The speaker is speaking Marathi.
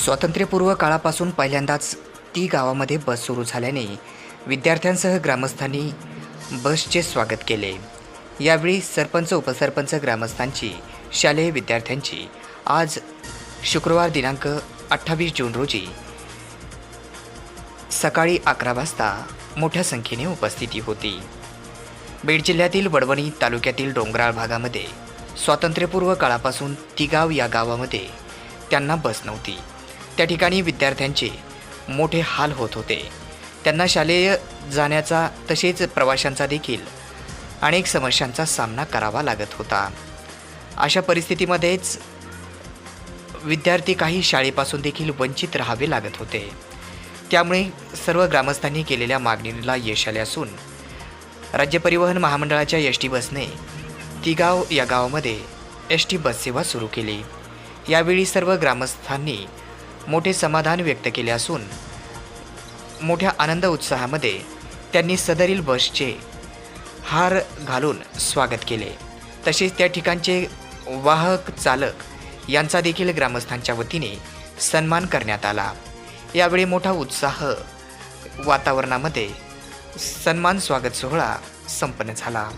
स्वातंत्र्यपूर्व काळापासून पहिल्यांदाच ती गावामध्ये बस सुरू झाल्याने विद्यार्थ्यांसह ग्रामस्थांनी बसचे स्वागत केले. यावेळी सरपंच उपसरपंच ग्रामस्थांची शालेय विद्यार्थ्यांची. आज शुक्रवार दिनांक अठ्ठावीस जून रोजी सकाळी अकरा वाजता मोठ्या संख्येने उपस्थिती होती. बीड जिल्ह्यातील वडवणी तालुक्यातील डोंगराळ भागामध्ये स्वातंत्र्यपूर्व काळापासून तिगाव या गावामध्ये त्यांना बस नव्हती. त्या ठिकाणी विद्यार्थ्यांचे मोठे हाल होत होते. त्यांना शालेय जाण्याचा तसेच प्रवाशांचा देखील अनेक समस्यांचा सामना करावा लागत होता. अशा परिस्थितीमध्येच विद्यार्थी काही शाळेपासून देखील वंचित राहावे लागत होते. त्यामुळे सर्व ग्रामस्थांनी केलेल्या मागणीला यश आले असून राज्य परिवहन महामंडळाच्या एस टी बसने तिगाव या गावामध्ये एस टी बससेवा सुरू केली. यावेळी सर्व ग्रामस्थांनी मोठे समाधान व्यक्त केले असून मोठ्या आनंद उत्साहामध्ये त्यांनी सदरील बसचे हार घालून स्वागत केले. तसेच त्या ठिकाणचे वाहक चालक यांचा देखील ग्रामस्थांच्या वतीने सन्मान करण्यात आला. यावेळी मोठा उत्साह वातावरणामध्ये सन्मान स्वागत सोहळा संपन्न झाला.